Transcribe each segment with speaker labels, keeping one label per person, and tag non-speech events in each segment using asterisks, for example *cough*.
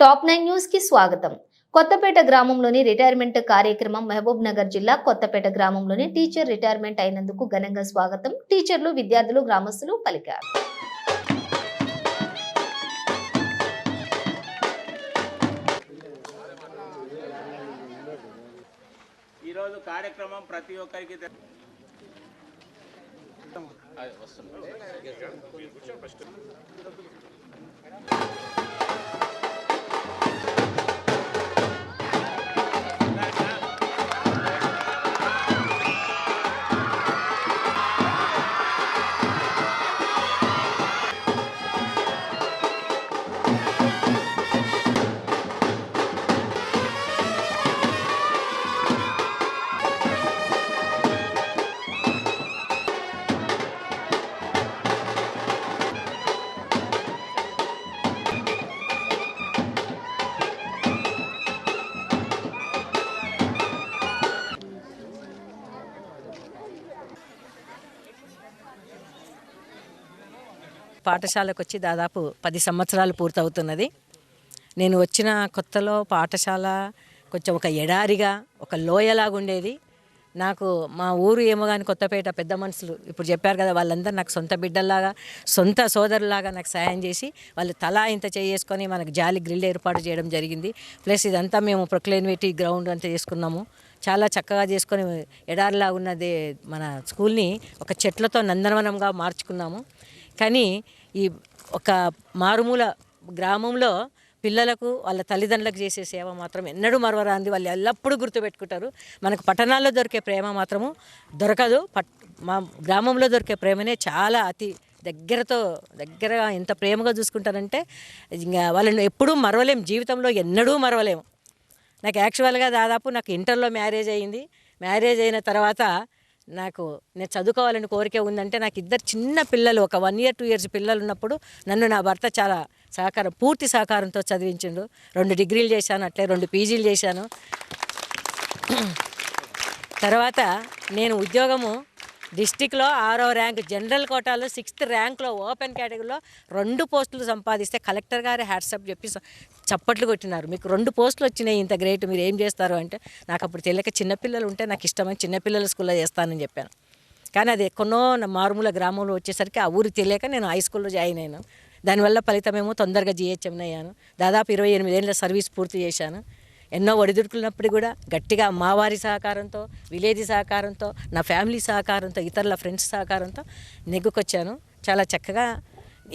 Speaker 1: Top nine న్యూస్కి స్వాగతం. కొత్తపేట గ్రామంలోని రిటైర్మెంట్ కార్యక్రమం మహబూబ్ నగర్ జిల్లా కొత్తపేట గ్రామంలోని టీచర్ రిటైర్మెంట్ అయినందుకు ఘనంగా స్వాగతం. టీచర్లు విద్యార్థులు గ్రామస్తులు పలికారు.
Speaker 2: ఈరోజు కార్యక్రమం ప్రతి ఒక్కరికి వస్తుంది.
Speaker 3: పాఠశాలకు వచ్చి దాదాపు పది సంవత్సరాలు పూర్తవుతున్నది. నేను వచ్చిన కొత్తలో పాఠశాల కొంచెం ఒక ఎడారిగా ఒక లోయలాగా ఉండేది నాకు మా ఊరు ఏమో కానీ కొత్తపేట పెద్ద మనుషులు ఇప్పుడు చెప్పారు కదా వాళ్ళందరూ నాకు సొంత బిడ్డల్లాగా సొంత సోదరులాగా నాకు సహాయం చేసి వాళ్ళు తలా ఇంత చేసుకొని మనకు జాలి గ్రిల్ ఏర్పాటు చేయడం జరిగింది. ప్లస్ ఇదంతా మేము ప్రొక్లైన్వేటి గ్రౌండ్ అంతా చేసుకున్నాము. చాలా చక్కగా చేసుకొని ఎడారిలా ఉన్నది మన స్కూల్ని ఒక చెట్లతో నందనవనంగా మార్చుకున్నాము. కానీ ఈ ఒక మారుమూల గ్రామంలో పిల్లలకు వాళ్ళ తల్లిదండ్రులకు చేసే సేవ మాత్రం ఎన్నడూ మరవరాంది వాళ్ళు ఎల్లప్పుడూ గుర్తుపెట్టుకుంటారు. మనకు పట్టణాల్లో దొరికే ప్రేమ మాత్రము దొరకదు. పట్ మా గ్రామంలో దొరికే ప్రేమనే చాలా అతి దగ్గరతో దగ్గరగా ఎంత ప్రేమగా చూసుకుంటారంటే ఇంకా వాళ్ళని ఎప్పుడూ మరవలేం. జీవితంలో ఎన్నడూ మరవలేము నాకు యాక్చువల్గా దాదాపు నాకు ఇంటర్లో మ్యారేజ్ అయింది. మ్యారేజ్ అయిన తర్వాత నాకు నేను చదువుకోవాలని కోరిక ఉందంటే నాకు ఇద్దరు చిన్న పిల్లలు ఒక వన్ ఇయర్ టూ ఇయర్స్ పిల్లలు ఉన్నప్పుడు నన్ను నా భర్త చాలా సహకారం పూర్తి సహకారంతో చదివించిండు. రెండు డిగ్రీలు చేశాను అట్లే రెండు పీజీలు చేశాను. *clears throat* తర్వాత నేను ఉద్యోగము డిస్టిక్లో ఆరో ర్యాంక్ జనరల్ కోటాలో సిక్స్త్ ర్యాంక్లో ఓపెన్ కేటగిరీలో రెండు పోస్టులు సంపాదిస్తే కలెక్టర్ గారు హ్యాట్సప్ చెప్పి చప్పట్లు కొట్టినారు. మీకు రెండు పోస్టులు వచ్చినాయి ఇంత గ్రేట్ మీరు ఏం చేస్తారు అంటే నాకు అప్పుడు తెలియక చిన్నపిల్లలు ఉంటే నాకు ఇష్టమని చిన్నపిల్లల స్కూల్లో చేస్తానని చెప్పాను. కానీ అది ఎక్కడో నా మారుమూల గ్రామంలో వచ్చేసరికి ఆ ఊరు తెలియక నేను హై స్కూల్లో జాయిన్ అయినాను. దానివల్ల ఫలితమేమో తొందరగా జిహెచ్ఎం అయ్యాను. దాదాపు ఇరవై ఎనిమిదేళ్ళ సర్వీస్ పూర్తి చేశాను. ఎన్నో ఒడిదుడుకున్నప్పుడు కూడా గట్టిగా మా వారి సహకారంతో విలేజ్ సహకారంతో నా ఫ్యామిలీ సహకారంతో ఇతరుల ఫ్రెండ్స్ సహకారంతో నెగ్గుకొచ్చాను. చాలా చక్కగా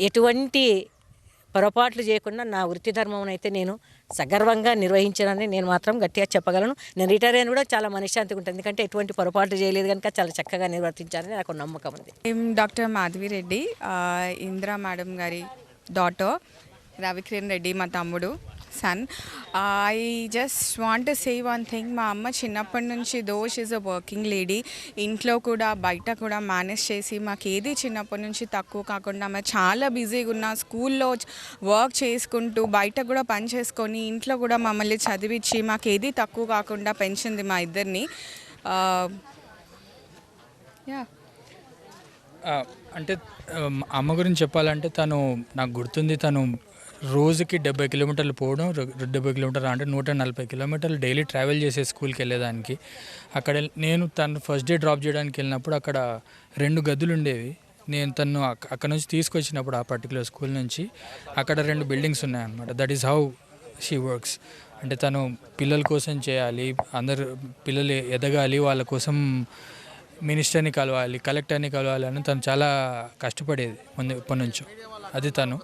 Speaker 3: ఎటువంటి పొరపాట్లు చేయకుండా నా వృత్తి ధర్మం అయితే నేను సగర్వంగా నిర్వహించానని నేను మాత్రం గట్టిగా చెప్పగలను. నేను రిటైర్ అయిన కూడా చాలా మనశ్శాంతిగా ఉంటుంది ఎందుకంటే ఎటువంటి పొరపాట్లు చేయలేదు కనుక చాలా చక్కగా నిర్వర్తించాలని నాకు నమ్మకం ఉంది.
Speaker 4: డాక్టర్ మాధవి రెడ్డి ఇందిరా మేడం గారి డాటర్ రవికిరణ్ రెడ్డి మా తమ్ముడు. Son I just want say one thing మా అమ్మ చిన్నప్పటి నుంచి though she's a working lady ఇంట్లో కూడా బయట కూడా మేనేజ్ చేసి మాకు ఏది చిన్నప్పటి నుంచి తక్కువ కాకుండా ఆమె చాలా బిజీగా ఉన్న స్కూల్లో వర్క్ చేసుకుంటూ బయట కూడా పని చేసుకొని ఇంట్లో కూడా మమ్మల్ని చదివించి మాకు ఏది తక్కువ కాకుండా పెంచింది మా ఇద్దరిని. Uh, యా
Speaker 5: uh, అంటే um, అమ్మ గురించి చెప్పాలంటే తను నాకు గుర్తుంది తను రోజుకి డెబ్బై కిలోమీటర్లు పోవడం డెబ్బై కిలోమీటర్లు అంటే నూట నలభై కిలోమీటర్లు డైలీ ట్రావెల్ చేసే స్కూల్కి వెళ్ళేదానికి. అక్కడ నేను తను ఫస్ట్ డే డ్రాప్ చేయడానికి వెళ్ళినప్పుడు అక్కడ రెండు గదులు ఉండేవి. నేను తను అక్కడ నుంచి తీసుకొచ్చినప్పుడు ఆ పర్టికులర్ స్కూల్ నుంచి అక్కడ రెండు బిల్డింగ్స్ ఉన్నాయన్నమాట. That is how she works. అంటే తను పిల్లల కోసం చేయాలి అందరు పిల్లలు ఎదగాలి వాళ్ళ కోసం మినిస్టర్ని కలవాలి కలెక్టర్ని కలవాలి అని తను చాలా కష్టపడేది ముందు ఇప్పటి నుంచో. అది తను.